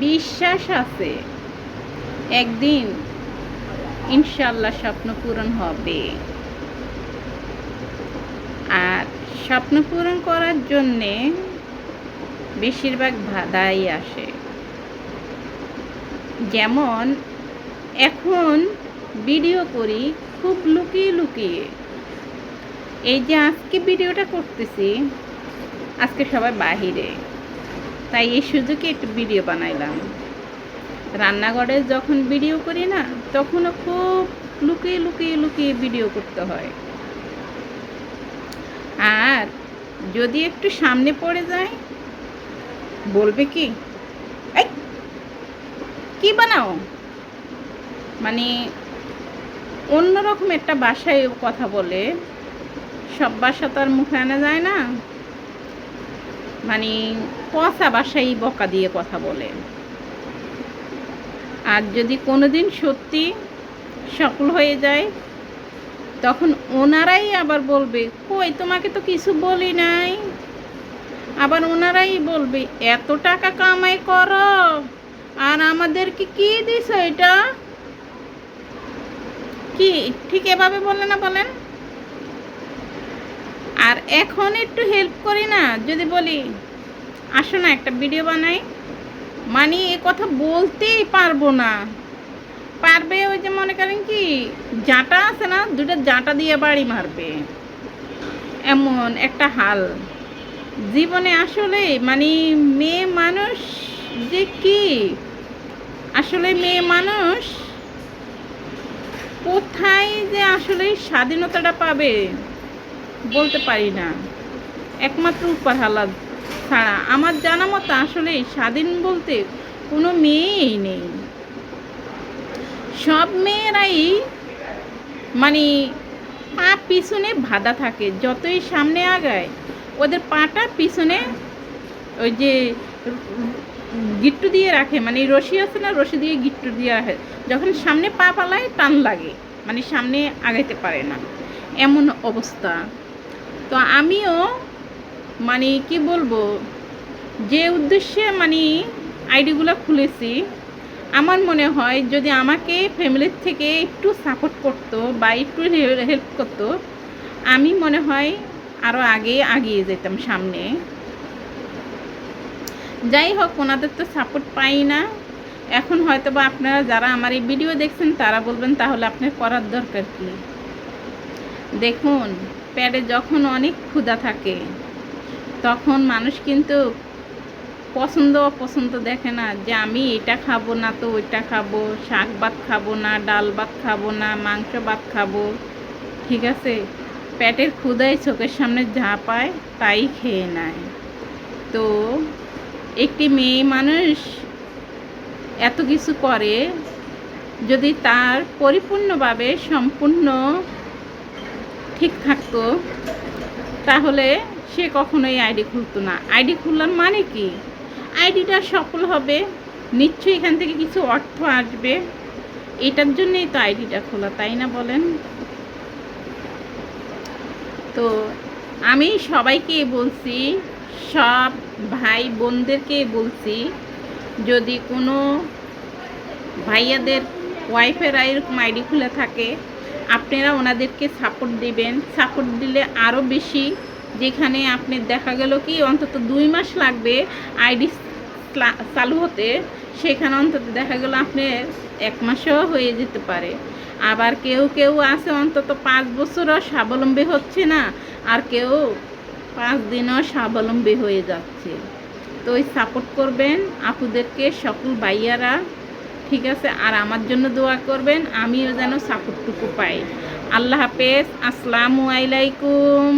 বিশ্বাস আছে। একদিন ইনশাল্লাহ স্বপ্ন পূরণ হবে। আর স্বপ্ন পূরণ করার জন্যে বেশিরভাগ বাধাই আসে। যেমন, এখন ভিডিও করি খুব লুকিয়ে লুকিয়ে। এই যে আজকে ভিডিওটা করতেছি, আজকে সবাই বাহিরে। তাই এই সুযোগে একটু ভিডিও বানাইলাম। রান্নাঘরে যখন ভিডিও করি না, তখনও খুব লুকিয়ে লুকিয়ে লুকিয়ে ভিডিও করতে হয়। আর যদি একটু সামনে পড়ে যায়, বলবে কি কি বানাও? মানে অন্যরকম একটা বাসায় কথা বলে, সব বাসা তো আর মুখে আনা যায় না। মানে পচা বাসায় বকা দিয়ে কথা বলে। আর যদি কোনোদিন সত্যি সফল হয়ে যায়, তখন ওনারাই আবার বলবে, কই, তোমাকে তো কিছু বলি নাই। আবার ওনারাই বলবে, এত টাকা কামাই করো, আর আমাদেরকে কি দিছ এটা? কি? ঠিক এভাবে বলে না বলেন? আর এখন একটু হেল্প করি না, যদি বলি, আসো না একটা ভিডিও বানাই। মানে এ কথা বলতেই পারব না। পারবে ওই যে মনে করেন কি, জাঁটা আছে না দুটো জাঁটা দিয়ে বাড়ি মারবে। এমন একটা হাল। জীবনে আসলে মানে মেয়ে মানুষ যে কি? আসলে মেয়ে মানুষ কোথায় যে আসলে স্বাধীনতাটা পাবে? বলতে পারি না। একমাত্র উপর হালাত ছাড়া। আমার জানা মতো আসলে স্বাধীন বলতে কোনো মেয়েই নেই। সব মেয়েরাই মানে পা পিছনে বাধা থাকে, যতই সামনে আগায়। ওদের পাটা পিছনে ওই যে গিট্টু দিয়ে রাখে মানে রশি আছে না, রশি দিয়ে গিট্টু দিয়ে রাখে। যখন সামনে পা পালায় টান লাগে মানে সামনে আগাইতে পারে না। এমন অবস্থা। তো আমিও মানে কি বলব, যে উদ্দেশ্যে মানে আইডিগুলো খুলেছি, আমার মনে হয় যদি আমাকে ফ্যামিলির থেকে একটু সাপোর্ট করতো বা একটু হেল্প করতো, আমি মনে হয় আরও আগে আগিয়ে যেতাম সামনে। যাই হোক, ওনাদের তো সাপোর্ট পাই না। এখন হয়তো বা আপনারা যারা আমার এই ভিডিও দেখছেন, তারা বলবেন তাহলে আপনার করার দরকার কি? দেখুন প্যাডে যখন অনেক ক্ষুধা থাকে, তখন মানুষ কিন্তু পছন্দ অপছন্দ দেখে না যে আমি এটা খাব না তো ওইটা খাব, শাক ভাত খাব না, ডাল ভাত খাব না, মাংস ভাত খাব, ঠিক আছে? পেটের ক্ষুদায় চোখের সামনে যা পায় তাই খেয়ে নেয়। তো একটি মেয়ে মানুষ এত কিছু করে, যদি তার পরিপূর্ণভাবে সম্পূর্ণ ঠিক থাকতো, তাহলে সে কখনোই আইডি খুলতো না। আইডি খুললার মানে কি? আইডিটা সফল হবে, নিশ্চয়ই এখান থেকে কিছু অর্থ আসবে। এটার জন্যই তো আইডিটা খোলা, তাই না বলেন? তো আমি সবাইকে বলছি, সব ভাই বোনদেরকে বলছি, যদি কোনো ভাইয়াদের ওয়াইফেরা এরকম আইডি খুলে থাকে আপনারা ওনাদেরকে সাপোর্ট দিবেন। সাপোর্ট দিলে আরও বেশি। যেখানে আপনি দেখা গেল কি, অন্তত দুই মাস লাগবে আইডি চালু হতে। সেখানে অন্তত দেখা গেল আপনার এক মাসেও হয়ে যেতে পারে। আবার কেউ কেউ আছে অন্তত পাঁচ বছরও স্বাবলম্বী হচ্ছে না। আর কেউ পাঁচ দিনও স্বাবলম্বী হয়ে যাচ্ছে। তো ওই সাপোর্ট করবেন। আপুদেরকে, সকল ভাইয়ারা ঠিক আছে, আর আমার জন্য দোয়া করবেন, আমিও যেন সাপোর্টটুকু পাই। আল্লাহ হাফেজ, আসসালামু আলাইকুম।